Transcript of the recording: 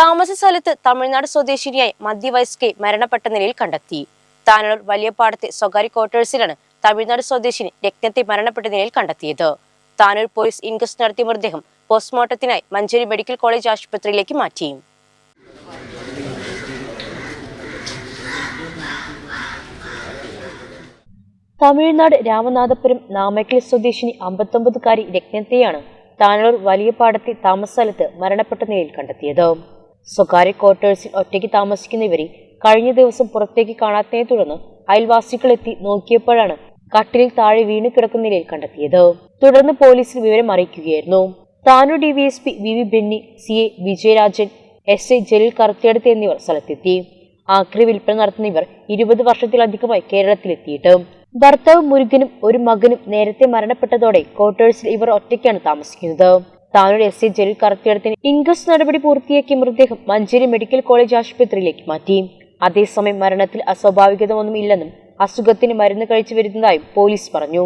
താമസ സ്ഥലത്ത് തമിഴ്നാട് സ്വദേശിനിയായി മധ്യവയസ്കെ മരണപ്പെട്ട നിലയിൽ കണ്ടെത്തി. താനൂർ വലിയപ്പാടത്തെ സ്വകാര്യ ക്വാർട്ടേഴ്സിലാണ് തമിഴ്നാട് സ്വദേശിനി രക്തത്തെ മരണപ്പെട്ട നിലയിൽ കണ്ടെത്തിയത്. താനൂർ പോലീസ് ഇൻക്വസ്റ്റ് നടത്തിയ മൃതദേഹം പോസ്റ്റ്മോർട്ടത്തിനായി മഞ്ചേരി മെഡിക്കൽ കോളേജ് ആശുപത്രിയിലേക്ക് മാറ്റി. തമിഴ്നാട് രാമനാഥപുരം നാമക്കൽ സ്വദേശിനി അമ്പത്തൊമ്പതുകാരി രത്നത്തെയാണ് താനൂർ വലിയപാടത്തെ താമസ സ്ഥലത്ത് മരണപ്പെട്ട നിലയിൽ കണ്ടെത്തിയത്. സ്വകാര്യ ക്വാർട്ടേഴ്സിൽ ഒറ്റയ്ക്ക് താമസിക്കുന്ന ഇവരെ കഴിഞ്ഞ ദിവസം പുറത്തേക്ക് കാണാത്തതിനെ തുടർന്ന് അയൽവാസികൾ എത്തി നോക്കിയപ്പോഴാണ് കട്ടിലിൽ താഴെ വീണു കിടക്കുന്ന നിലയിൽ കണ്ടെത്തിയത്. തുടർന്ന് പോലീസിൽ വിവരം അറിയിക്കുകയായിരുന്നു. Tanur DYSP V V Benny C A Vijayarajan S I Jaleel Karuthiyeduth എന്നിവർ സ്ഥലത്തെത്തി. ആക്രി വിൽപ്പന നടത്തുന്ന ഇവർ ഇരുപത് വർഷത്തിലധികമായി കേരളത്തിലെത്തിയിട്ട്. ഭർത്താവ് മുരുകനും ഒരു മകനും നേരത്തെ മരണപ്പെട്ടതോടെ ക്വാർട്ടേഴ്സിൽ ഇവർ ഒറ്റയ്ക്കാണ് താമസിക്കുന്നത്. താനൂർ എസ് സി ജലീൽ കറുത്തിയെടുത്തിന് ഇൻക്വസ്റ്റ് നടപടി പൂർത്തിയാക്കിയ മൃതദേഹം മഞ്ചേരി മെഡിക്കൽ കോളേജ് ആശുപത്രിയിലേക്ക് മാറ്റി. അതേസമയം മരണത്തിൽ അസ്വാഭാവികത ഒന്നും ഇല്ലെന്നും അസുഖത്തിന് മരുന്ന് കഴിച്ചു വരുന്നതായും പോലീസ് പറഞ്ഞു.